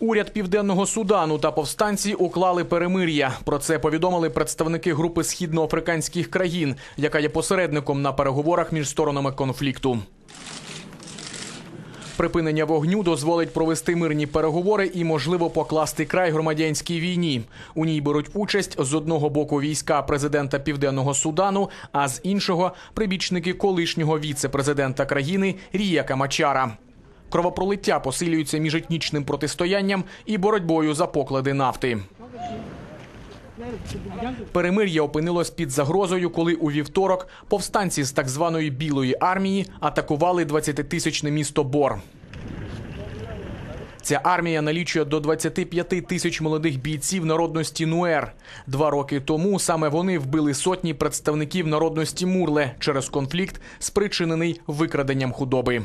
Уряд південного Судану та повстанці уклали перемир'я. Про це повідомили представники групи східноафриканських країн, яка є посередником на переговорах між сторонами конфлікту. Припинення вогню дозволить провести мирні переговори і, можливо, покласти край громадянській війні. У ній беруть участь з одного боку війська президента Південного Судану, а з іншого прибічники колишнього віце-президента країни Ріяка Мачара. Кровопролиття посилюється між етнічним протистоянням і боротьбою за поклади нафти. Перемир'я опинилось під загрозою, коли у вівторок повстанці з так званої білої армії атакували 20-тисячне місто Бор. Ця армія налічує до 25 тисяч молодих бійців народності Нуер. Два роки тому саме вони вбили сотні представників народності Мурле через конфлікт, спричинений викраденням худоби.